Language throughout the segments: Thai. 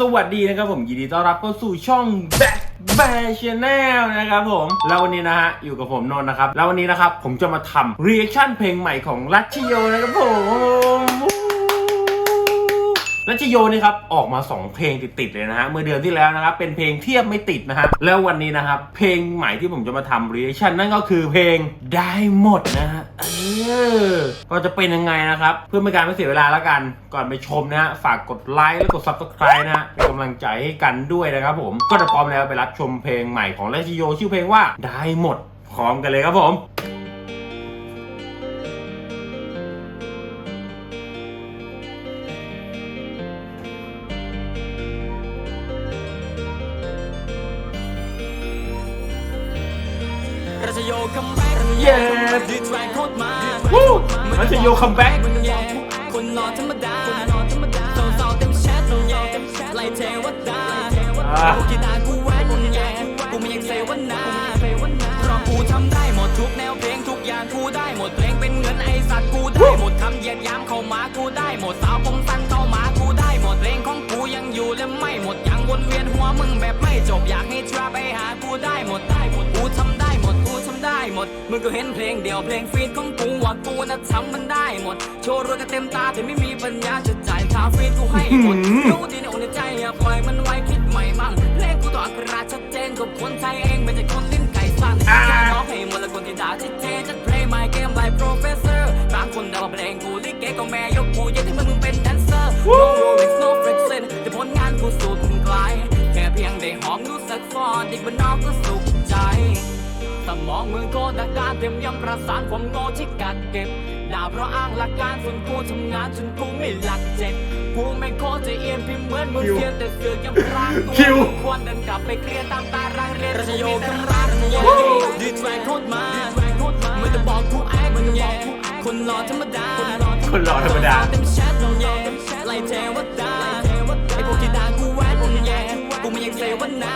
สวัสดีนะครับผมยินดีต้อนรับเข้าสู่ช่อง Back b a r Channel นะครับผมแล้ววันนี้นะฮะอยู่กับผมนนท์นะครับแล้ววันนี้นะครับผมจะมาทำ reaction เพลงใหม่ของรัชโยนะครับผมรัชโยนี่ครับออกมา 2 เพลงติดๆเลยนะฮะเมื่อเดือนที่แล้วนะครับเป็นเพลงเทียบไม่ติดนะฮะแล้ววันนี้นะครับเพลงใหม่ที่ผมจะมาทำ reaction นั่นก็คือเพลงได้หมดนะฮะ ก็จะเป็นยังไงนะครับ เพื่อไม่การไม่เสียเวลาแล้วกัน ก่อนไปชมนะฮะฝากกดไลค์และกด subscribe นะฮะเป็นกำลังใจให้กันด้วยนะครับผมก็จะพร้อมแล้วไปรับชมเพลงใหม่ของรัชโยชื่อเพลงว่าได้หมดพร้อมกันเลยครับผมรัชโยคัมแบ็ก เย้ดีแทร็กโคตรมาวู้รัชโยคัมแบ็กมันแย่คนรอธรรมดาสาวๆเต็มแชทแย่ไล่เทวดาอ่ากูกีตาร์กูแวกแย่กูไม่ยังเซวนาเพราะกูทำได้หมดทุกแนวเพลงทุกอย่างกูได้หมดเพลงเป็นเงินไอสัตว์กูได้หมดคำเหยียดหยามเข้ามากูได้หมดสาว ก็เห็นเพลงเดียวเพลงฟีดของกูว่ากูน่ะทำมันได้หมด โชว์รวยกันเต็มตาแต่ไม่มีปัญญาจะจ่ายค่าฟีดกูให้หมดหืมรู้ดีในอกในใจอย่าปล่อยมันไว้คิดใหม่มั่งเพลงกูต่ออักขระชัดเจนกับคนไทยเองไม่ใช่คนลิ้นไก่สั้นอ่าแค่ร้องให้หมดและคนที่ด่าที่เจจะ play my game like professor บางคนด่าว่าเพลงกูลิเกก็แม่ยก มองมือโคตรการเตรียมยังประสานความโง่ที่กัดเก็บด่าเพราะอ้างหลักการส่วนกูทำงานจนกูไม่หลักเจ็ดกูไม่โคตรจะเอียนพิมพ์เหมือนมึงคิวเสียแต่เสือกยังพรางตัวคิวควรเดินกลับไปเคลียร์ตามตารางเรียนรัชโยคำรักดีแทร็กโคตรมาไม่ต้องบอกกูแอคมึงแย่คนหล่อธรรมดาคนหล่อธรรมดาเต็มแชทลงแย่ไล่เทวดาไอ้พวกที่ด่ากูแวะมึงแย่กูไม่ยังเซวนา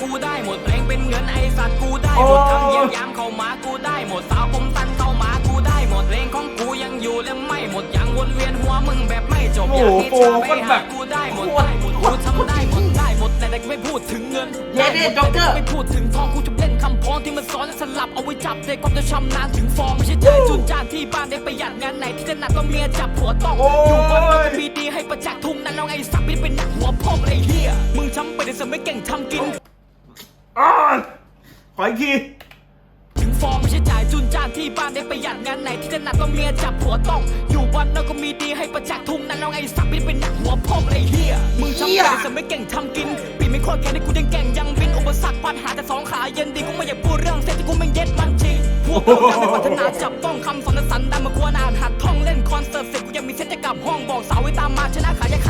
กอย่างกูได้หมดเพลงเป็นเงินไอสัตว์กูได้หมดโอ้คำเยียมยามเข้ามากูได้หมดสาวผมตันเข้ามากูได้หมดเพลงของกูยังอยู่และไม่หมดยังวนเวียนหัวมึงแบบไม่จบอยากให้ชาไปหากูได้หมดได้หมดกูทำได้หมดได้หมดแต่แต่กูไม่พูดถึงเงินเย้ดิโจ๊กเกอร์ไม่พูดถึงทองกูจะเล่นคำพ้องที่มันซ้อนและสลับเอาไว้จับเด็กก็จะชำนาญถึงฟอร์มไม่ใช่ใจจุนจ้านที่บ้านได้ประหยัดงานไหนที่ถนัดก็เมียจับผัวต้องโอ้ยอยู่บ้านก็มีดีให้ประจักษ์ทุ่งนั้นแล้วไงสักไม่ได้เป็นหนักหัวพ่อไอ้เหี้ยมึงช้ำไปแต่สไม่เก่งทำกินอ้าวข ออีกทีถึงฟอร์มไม่ใช่จ่ายจุนจ้านที่บ้านได้ประหยัดงานไหนที่ถนัดก็เมียจับผัวต้อง อยู่บ้านนอกก็มีดีให้ประจักษ์ทุ่งนั้นแล้วไงสักไม่ได้เป็นหนักหัวพ่อไอ้เหี้ยมึงช้ำไปแต่สไม่เก่งทำกินปีไม่โคตรแค่นี้กูยังแก่งยังบินอุปสรรคปัญหาแต่สองขาเย็นดีกูไม่อยากพูดเรื่องเซ็ตที่กูไม่เย็ดมันจริงพวกเรายังไม่พัฒนาจับต้องคำสอนสันดานมาควรอ่านหัดท่องเล่นคอนเสิร์ตเสร็จกูยังมีเซ็ตจะกลับห้องบอกสาวไว้ตามมาชนะขายา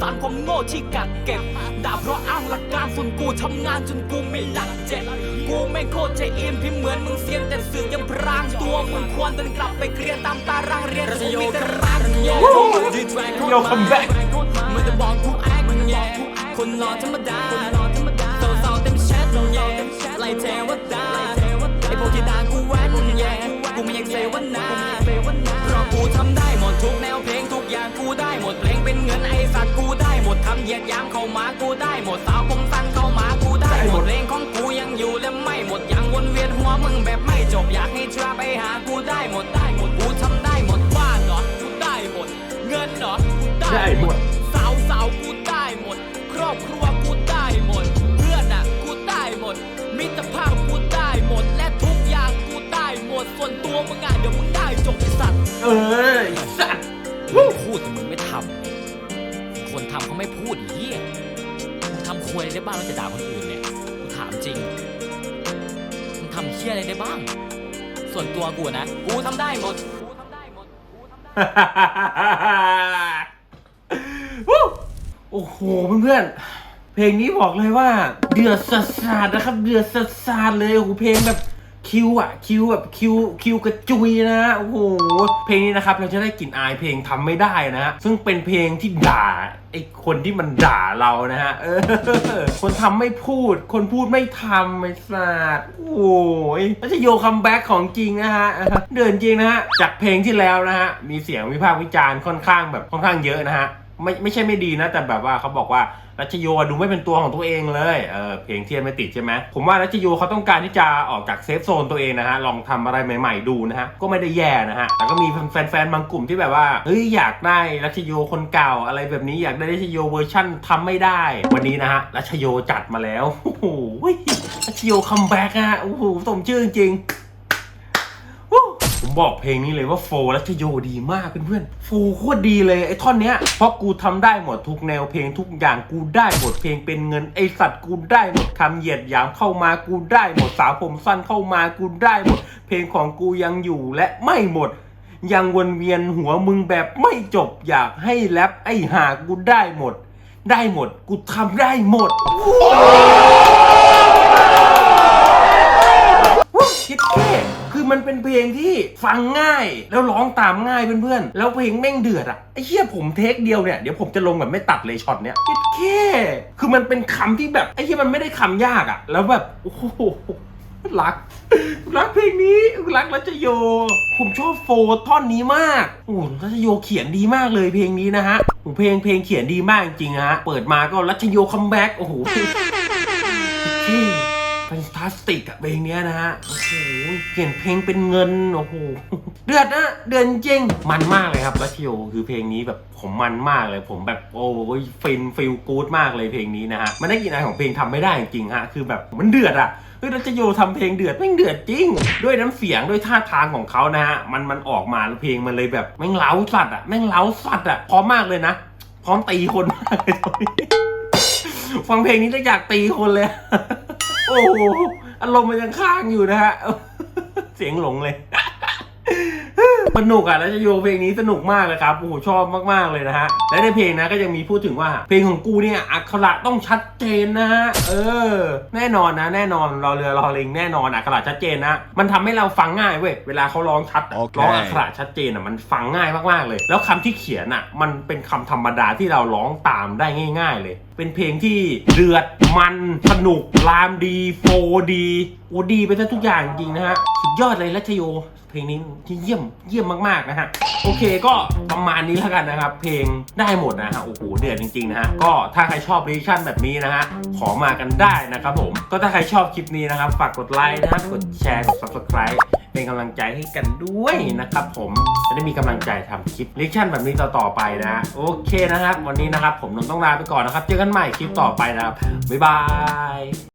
สานความโง่ที่กัดเก็บด่าเพราะอ้างหลักการส่วนกูทำงานจนกูไม่หลักเจ็ดกูไม่โคตรใจเอียนพิมพ์เหมือนมึงเสียงแต่สื่อยังพรางตัวมึงควรเดินกลับไปเคลียร์ตามตารางเรียนกูมีแต่รักโยดีแทร็กโยคัมแบ็กไม่ต้องบอกกูแอคมึงแย่คนหล่อธรรมดา เงเป็นเงินไอสัตว์กูได้หมดทำเหยียดยามเข้ามากูได้หมดสาวผมสั้นเข้ามากูได้หมดเลงของกูยังอยู่และไม่หมดยังวนเวียนหัวมึงแบบไม่จบอยากให้ทราไปหากูได้หมดได้หมดกูทำได้หมดบ้านเหรอกูได้หมด เงินเหรอกูได้หมด ดอ้เหี้ยมึงทำควยอะไรได้บ้างแล้วจะด่าคนอื่นเนี่ยกูถามจริงมึงทำเหี้ยอะไรได้บ้าง ส่วนตัวกูนะ กูทำได้หมดกูทำได้หมดกูทำได้วู้โอ้โหเพื่อนๆเพลงนี้บอกเลยว่า เดือดสัสๆนะครับ เดือดสัสๆเลยโอ้โหเพลงแบบ คิวอะคิวแบบคิวคิวกระจุยนะฮะโอ้โหเพลงนี้นะครับเราจะได้กลิ่นอายเพลงทำไม่ได้นะ ซึ่งเป็นเพลงที่ด่าไอคนที่มันด่าเรานะฮะเออ คนทำไม่พูด คนพูดไม่ทำไอ้สัสโอ้ยแล้วจะโยคัมแบ็กของจริงนะฮะ เดินจริงนะฮะ จากเพลงที่แล้วนะฮะ มีเสียงวิพากษ์วิจารณ์ค่อนข้างแบบค่อนข้างเยอะนะฮะ ไม่ไม่ใช่ไม่ดีนะ แต่แบบว่าเขาบอกว่า รัชโยดูไม่เป็นตัวของตัวเองเลยเออเพลงเทียนไม่ติดใช่ไหมผมว่ารัชโยเขาต้องการที่จะออกจากเซฟโซนตัวเองนะฮะลองทำอะไรใหม่ ๆ ดูนะฮะก็ไม่ได้แย่นะฮะแต่ก็มีแฟนๆบางกลุ่มที่แบบว่าเฮ้ยอยากได้รัชโยคนเก่าอะไรแบบนี้อยากได้รัชโยเวอร์ชั่นทำไม่ได้ วันนี้นะฮะรัชโยจัดมาแล้วโอ้โหรัชโยคัมแบ็กฮะโอ้โหสมชื่อจริง ผมบอกเพลงนี้เลยว่าโฟรัชโยดีมากเพื่อนๆโฟโคตรดีเลยไอ้ท่อนเนี้ยเพราะกูทำได้หมดทุกแนวเพลงทุกอย่างกูได้หมดเพลงเป็นเงินไอสัตว์กูได้หมดคำเหยียดหยามเข้ามากูได้หมดสาวผมสั้นเข้ามากูได้หมด เพลงของกูยังอยู่และไม่หมดยังวนเวียนหัวมึงแบบไม่จบอยากให้แรปไอ้หากูได้หมด ได้หมด กูทำได้หมด มันเป็นเพลงที่ฟังง่าย แล้วร้องตามง่ายเพื่อนๆ แล้วเพลงแม่งเดือดอะไอ้เหี้ยผมเทคเดียวเนี่ย เดี๋ยวผมจะลงแบบไม่ตัดเลยช็อตเนี้ยคิดแค่คือมันเป็นคำที่แบบไอ้เหี้ยมันไม่ได้คำยากอะแล้วแบบโอ้โหรัก รักเพลงนี้รักรัชโย ผมชอบโฟร์ท่อนนี้มากโอ้รัชโยเขียนดีมากเลยเพลงนี้นะฮะเพลงเพลงเขียนดีมากจริงฮะเปิดมาก็รัชโยคัมแบ็กโอ้โห แฟนตาสติกอะเพลงเนี้ยนะฮะ โอ้โหเขียนเพลงเป็นเงิน โอ้โห เดือดนะเดือดจริง มันมากเลยครับรัชโยคือเพลงนี้แบบผมมันมากเลย ผมแบบโอ้ยฟินฟิลกู๊ดมากเลยเพลงนี้นะฮะ มันได้กินอะไรของเพลงทำไม่ได้จริงฮะ คือแบบมันเดือดอะเฮ้ยรัชโยทำเพลงเดือดแม่งเดือดจริง ด้วยน้ำเสียงด้วยท่าทางของเขานะฮะ มันมันออกมาแล้วเพลงมันเลยแบบแม่งเล้าสัตว์อะแม่งเล้าสัตว์อะพร้อมมากเลยนะ พร้อมตีคนมากเลยตอนนี้ฟังเพลงนี้แล้วอยากตีคนเลย โอ้โหอารมณ์มันยังค้างอยู่นะฮะ เสียงหลงเลย สนุกอะแล้วจะโยเพลงนี้สนุกมากเลยครับ โอ้โหชอบมากๆเลยนะฮะ และในเพลงนะก็ยังมีพูดถึงว่า เพลงของกูเนี่ยอักขระต้องชัดเจนนะฮะ เออ แน่นอนนะ แน่นอนรอเรือรอลิงแน่นอนอักขระชัดเจนนะ มันทำให้เราฟังง่ายเว้ย เวลาเขาร้องชัดอะโอเคร้องอักขระชัดเจนอะมันฟังง่ายมากๆเลย แล้วคำที่เขียนอะ มันเป็นคำธรรมดาที่เราร้องตามได้ง่าย ๆ เลย เป็นเพลงที่เดือดมันสนุกรามดีโฟดีโอดีไปซะทุกอย่างจริงนะฮะสุดยอดเลยรัชโยเพลงนี้ที่เยี่ยมเยี่ยมมากๆนะฮะโอเคก็ประมาณนี้แล้วกันนะครับ เพลงได้หมดนะฮะโอ้โหเดือดจริงๆนะฮะก็ถ้าใครชอบรีชั่นแบบนี้นะฮะขอมากันได้นะครับผมก็ถ้าใครชอบคลิปนี้นะครับ ฝากกดไลค์นะครับกดแชร์กด subscribe เป็นกำลังใจให้กันด้วยนะครับผมจะได้มีกำลังใจทำคลิปรีชั่นแบบนี้ต่อๆไปนะ โอเคนะครับ วันนี้นะครับ ผมนนท์ต้องลาไปก่อนนะครับ เจอกันใหม่คลิปต่อไปนะครับบ๊ายบาย